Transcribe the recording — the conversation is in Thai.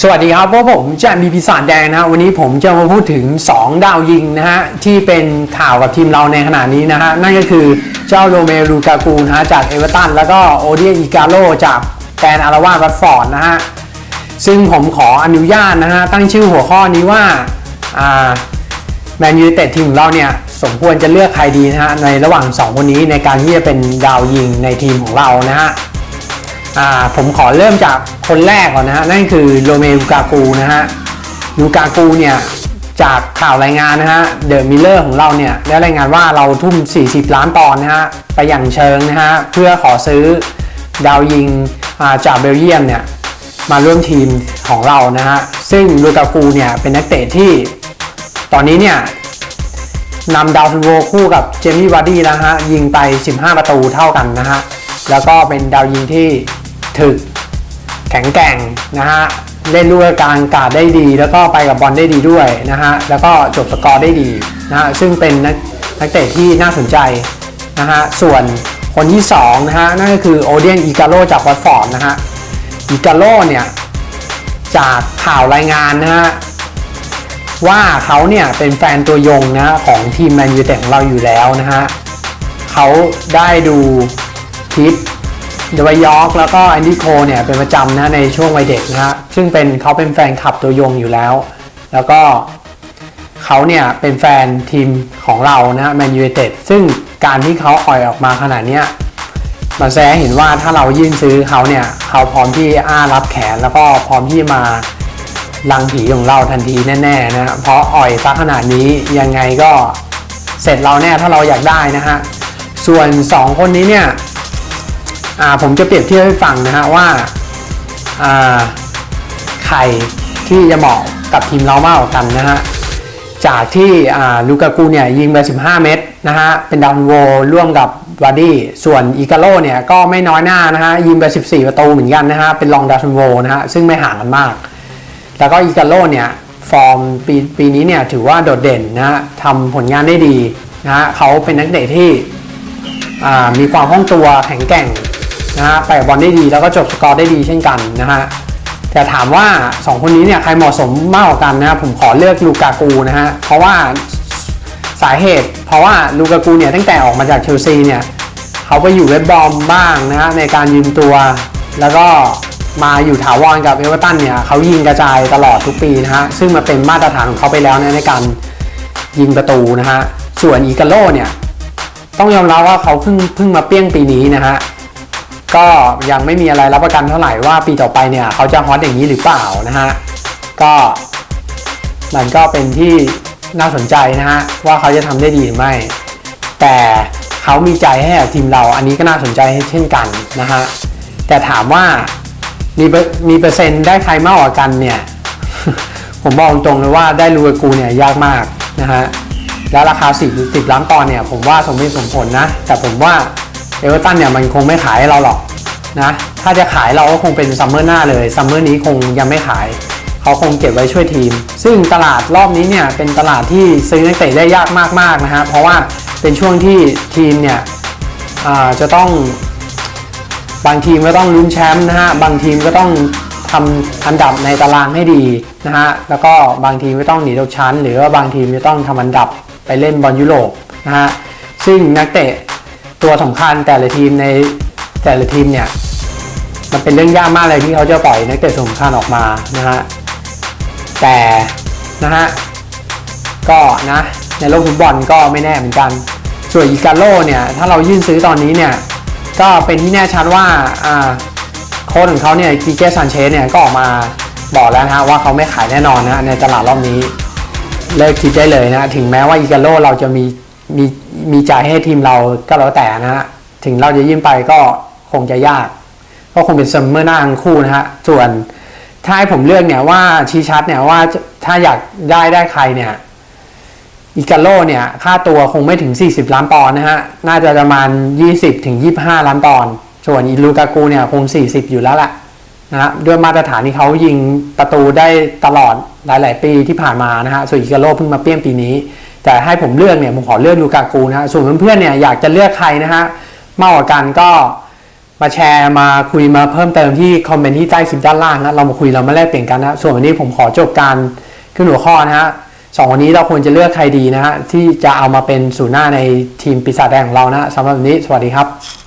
สวัสดีครับพวกผมแจมบีปีศาจแดงนะฮะวันนี้ผมจะมาพูดถึง 2 ดาวยิงนะฮะที่เป็นข่าวกับทีมเราในขณะนี้นะฮะนั่นก็คือเจ้าโรเมลูกากูนะฮะจากเอเวอร์ตันแล้วก็โอเดียอิกาโลจากแกรนอาราวาวัตฟอร์ดนะฮะซึ่งผมขออนุญาตนะฮะตั้งชื่อหัวข้อนี้ว่าอ่าแมนยูเต็ดทีมของเราเนี่ยสมควรจะเลือกใครดีนะฮะในระหว่าง 2 คนนี้ในการที่จะเป็นดาวยิงในทีมของเรานะฮะ ผมขอเริ่มจากคนแรกก่อนนะฮะนั่นคือโรเมลูกากูนะฮะลูกากูเนี่ยจากข่าวรายงานนะฮะเดอะมิลเลอร์ของเราเนี่ยได้รายงานว่าเราทุ่ม 40 ล้านปอนด์นะฮะไปอย่างเชิงนะฮะเพื่อขอซื้อดาวยิงอ่าจากเบลเยียมเนี่ยมาร่วมทีมของเรานะฮะซึ่งลูกากูเนี่ยเป็นนักเตะที่ตอนนี้เนี่ยนำดาวซันโวคู่กับเจมี่วาร์ดี้นะฮะยิงไป 15 ประตูเท่ากันนะฮะแล้วก็เป็นดาวยิงที่ ถึก แข็งแกร่งนะฮะเล่นด้วยกางกาดได้ดี แล้วก็ไปกับบอลได้ดีด้วยนะฮะแล้วก็จบสกอร์ได้ดีนะฮะซึ่งเป็นนักนักเตะที่น่าสนใจนะฮะส่วนคนที่2นะฮะนั่นก็คือโอเดียนอีกาโลจากวัตฟอร์ดนะฮะอีกาโลเนี่ยจากข่าวรายงานนะฮะว่าเขาเนี่ยเป็นแฟนตัวยงนะของทีมแมนยูเต็ดของเราอยู่แล้วนะฮะเขาได้ดูคลิป เดวายอร์กแล้วก็แอนดี้โคเนี่ยเป็นประจำนะในช่วงวัยเด็กนะฮะซึ่งเป็นเขาเป็นแฟนคลับตัวยงอยู่แล้ว แล้วก็เขาเนี่ยเป็นแฟนทีมของเรานะแมนยูเต็ดซึ่งการที่เขาอ่อยออกมาขนาดเนี้ยมันแสดงให้เห็นว่าถ้าเรายื่นซื้อเขาเนี่ยเขาพร้อมที่อ้ารับแขนแล้วก็พร้อมที่มาลังผีของเราทันทีแน่ๆนะฮะเพราะอ่อยซะขนาดนี้ยังไงก็เสร็จเราแน่ถ้าเราอยากได้นะฮะส่วน 2 คนนี้เนี่ย ผมจะเปรียบเทียบให้ฟังนะฮะว่าอ่าใครที่จะเหมาะกับทีมเรามากกว่ากันนะฮะจากที่ลูกากูเนี่ยยิงไป 15 เมตรนะฮะเป็นดาวน์โวร่วมกับวาร์ดี้ส่วนอีกาโลเนี่ยก็ไม่น้อยหน้านะฮะยิงไป 14 ประตูเหมือนกันนะฮะเป็นรองดาวน์โวนะฮะซึ่งไม่ห่างกันมาก แล้วก็อีกาโลเนี่ยฟอร์มปีปีนี้เนี่ยถือว่าโดดเด่นนะฮะทำผลงานได้ดีนะฮะเขาเป็นนักเตะที่มีความคล่องตัวแข็งแกร่ง นะฮะไปกับบอลได้ดีแล้วก็จบสกอร์ได้ดีเช่นกันนะฮะแต่ถามว่า 2 คนนี้เนี่ยใครเหมาะสมมากกว่ากันนะผมขอเลือกลูกากูนะฮะเพราะว่าสาเหตุ เพราะว่าลูกากูเนี่ยตั้งแต่ออกมาจากเชลซีเนี่ยเขาไปอยู่เวสบอมบ้างนะฮะในการยืมตัว แล้วก็มาอยู่ถาวรกับเอเวอร์ตันเนี่ยเขายิงกระจายตลอดทุกปีนะฮะซึ่งมาเป็นมาตรฐานของเขาไปแล้วนะในการยิงประตูนะฮะส่วนอีกาโลเนี่ยต้องยอมรับว่าเขาเพิ่งเพิ่งมาเปี้ยงปีนี้นะฮะ ก็ยังไม่มีอะไรรับประกันเท่าไหร่ว่าปีต่อไปเนี่ยเขาจะฮอตอย่างนี้หรือเปล่านะฮะก็มันก็เป็นที่น่าสนใจนะฮะว่าเขาจะทำได้ดีหรือไม่ แต่เขามีใจให้กับทีมเราอันนี้ก็น่าสนใจเช่นกันนะฮะแต่ถามว่ามีเปอร์มีเปอร์เซ็นต์ได้ใครมากกว่ากันเนี่ย ผมบอกตรงเลยว่าได้ลูกากูเนี่ยยากมากนะฮะแล้วราคา 10 10 ล้านปอนด์เนี่ยผมว่าสมเหตุสมผลนะ แต่ผมว่า เอเวอร์ตันเนี่ยมันคงไม่ขายเราหรอกนะถ้าจะขายเราก็คงเป็นซัมเมอร์หน้าเลยซัมเมอร์นี้คงยังไม่ขาย เขาคงเก็บไว้ช่วยทีม ซึ่งตลาดรอบนี้เนี่ยเป็นตลาดที่ซื้อนักเตะได้ยากมากๆนะฮะเพราะว่าเป็นช่วงที่ทีมเนี่ยจะต้องบางทีมก็ต้องลุ้นแชมป์นะฮะ บางทีมก็ต้องทำอันดับในตารางให้ดีนะฮะ แล้วก็บางทีมก็ต้องหนีตกชั้น หรือว่าบางทีมจะต้องทำอันดับไปเล่นบอลยุโรปนะฮะ ซึ่งนักเตะ ตัวสำคัญแต่ละทีมในแต่ละทีมเนี่ย มันเป็นเรื่องยากมากเลยที่เขาจะปล่อยนักเตะสำคัญออกมานะฮะแต่นะฮะก็นะในโลกฟุตบอลก็ไม่แน่เหมือนกัน ส่วนอีกาโลเนี่ยถ้าเรายื่นซื้อตอนนี้เนี่ยก็เป็นที่แน่ชัดว่าอ่าโค้ชของเขาเนี่ยกิเกซันเชสเนี่ยก็ออกมาบอกแล้วนะว่าเขาไม่ขายแน่นอนนะในตลาดรอบนี้เลิกคิดได้เลยนะถึงแม้ว่าอีกาโลเราจะมี มีมีใจให้ทีมเราก็แล้วแต่นะฮะถึงเราจะยื่นไปก็คงจะยาก ก็คงเป็นซัมเมอร์หน้าทั้งคู่นะฮะส่วนถ้าให้ผมเลือกเนี่ยว่าชี้ชัดเนี่ยว่าถ้าอยากได้ได้ใครเนี่ยอิกาโลเนี่ยค่าตัวคงไม่ถึง 40 ล้านปอนด์นะฮะ น่าจะประมาณ 20 ถึง 25 ล้านปอนด์ส่วนอิลูกากูเนี่ยคง 40 อยู่แล้วแหละนะฮะด้วยมาตรฐานที่เขายิงประตูได้ตลอดหลาย ๆ ปีที่ผ่านมานะฮะส่วนอิกาโลเพิ่งมาเปี้ยงปีนี้ แต่ให้ผมเลือกเนี่ยผมขอเลือกลูกากูนะฮะส่วนเพื่อนๆเนี่ยอยากจะเลือกใครนะฮะมากกว่ากันก็มาแชร์มาคุยมาเพิ่มเติมที่คอมเมนต์ที่ใต้คลิปด้านล่างนะเรามาคุยเรามาแลกเปลี่ยนกันนะส่วนวันนี้ผมขอจบการขึ้นหัวข้อนะฮะสองวันนี้เราควรจะเลือกใครดีนะฮะที่จะเอามาเป็นศูนย์หน้าในทีมปีศาจแดงของเรานะสำหรับวันนี้สวัสดีครับ